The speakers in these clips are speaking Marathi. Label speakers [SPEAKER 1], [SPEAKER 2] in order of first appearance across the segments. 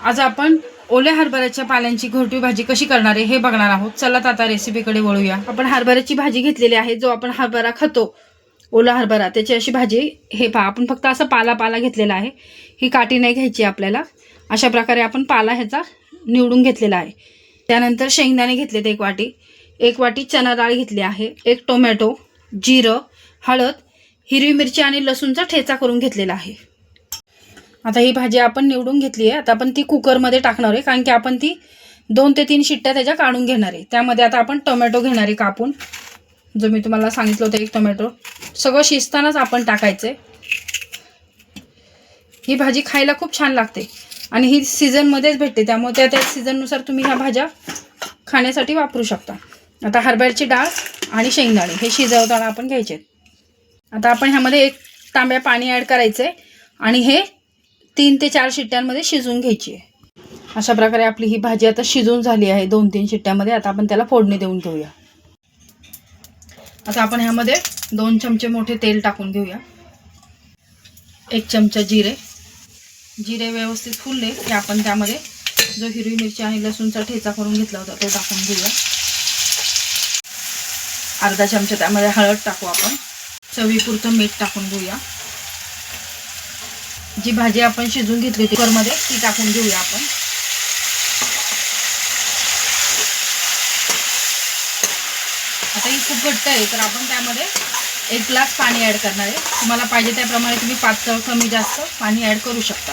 [SPEAKER 1] आज आपण ओल्या हरभऱ्याच्या पाल्यांची घोरटी भाजी कशी करणार आहे हे बघणार आहोत. चला तर आता रेसिपीकडे वळूया. आपण हरभऱ्याची भाजी घेतलेली आहे जो आपण हरभरा खातो ओला हरभरा त्याची अशी भाजी हे पहा आपण फक्त असं पाला पाला घेतलेला आहे. ही काठी नाही घ्यायची आपल्याला. अशा प्रकारे आपण पाला ह्याचा निवडून घेतलेला आहे. त्यानंतर शेंगदाणे घेतलेत एक वाटी. एक वाटी चना डाळ घेतली आहे. एक टोमॅटो जिरं हळद हिरवी मिरची आणि लसूणचा ठेचा करून घेतलेला आहे. आता ही भाजी आपण निवडून घेतली आहे. आता आपण ती कुकरमध्ये टाकणार आहे कारण की आपण ती दोन ते तीन शिट्ट्या त्याच्या काढून घेणार आहे. त्यामध्ये आता आपण टोमॅटो घेणार आहे कापून. जो मी तुम्हाला सांगितलं होतं एक टोमॅटो. सगळं शिजतानाच आपण टाकायचं ही भाजी खायला खूप छान लागते. आणि ही सीझनमध्येच भेटते. त्यामुळे त्या त्या सीझननुसार तुम्ही ह्या भाज्या खाण्यासाठी वापरू शकता. आता हरभऱ्याची डाळ आणि शेंगदाणे हे शिजवताना आपण घ्यायचे आता आपण ह्यामध्ये एक तांब्या पाणी ॲड करायचं आहे आणि हे तीन ते चार शिट्ट्यांमध्ये शिजवून घ्यायची आहे. अशा प्रकारे आपली ही भाजी आता शिजून झाली आहे दोन तीन शिट्ट्यामध्ये. आता आपण त्याला फोडणी देऊन घेऊया. आता आपण ह्यामध्ये दोन चमचे मोठे तेल टाकून घेऊया. एक चमचा जिरे. जिरे व्यवस्थित फुलले की आपण त्यामध्ये जो हिरवी मिरची आणि लसूणचा ठेचा करून घेतला होता तो टाकून घेऊया. अर्धा चमचा त्यामध्ये हळद टाकू आपण. चवीपुरतं मीठ टाकून घेऊया. जी भाजी आपण शिजून घेतली होती कुकरमध्ये ती टाकून घेऊया आपण. आता ही खूप घट्ट आहे तर आपण त्यामध्ये एक ग्लास पाणी ॲड करणार आहे. तुम्हाला पाहिजे त्याप्रमाणे तुम्ही पातळ कमी जास्त पाणी ॲड करू शकता.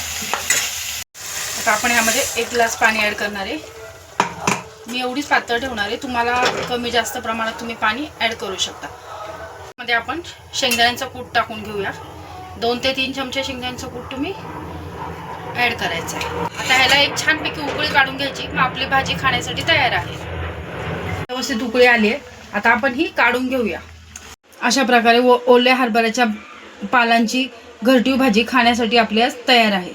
[SPEAKER 1] आता आपण यामध्ये एक ग्लास पाणी ॲड करणार आहे. मी एवढीच पातळ ठेवणार आहे. तुम्हाला कमी जास्त प्रमाणात तुम्ही पाणी ॲड करू शकता. मध्ये आपण शेंगदाण्यांचा कूट टाकून घेऊया. दोन ते तीन चमचे शेंगदाण्यांचं कूट तुम्ही ॲड करायचं आहे. आता ह्याला एक छानपैकी उकळी काढून घ्यायची. मग आपली भाजी खाण्यासाठी तयार आहे. व्यवस्थित उकळी आली आहे. आता आपण ही काढून घेऊया. अशा प्रकारे ओ ओल्या हरभऱ्याच्या पालांची घरटीव भाजी खाण्यासाठी आपली आज तयार आहे.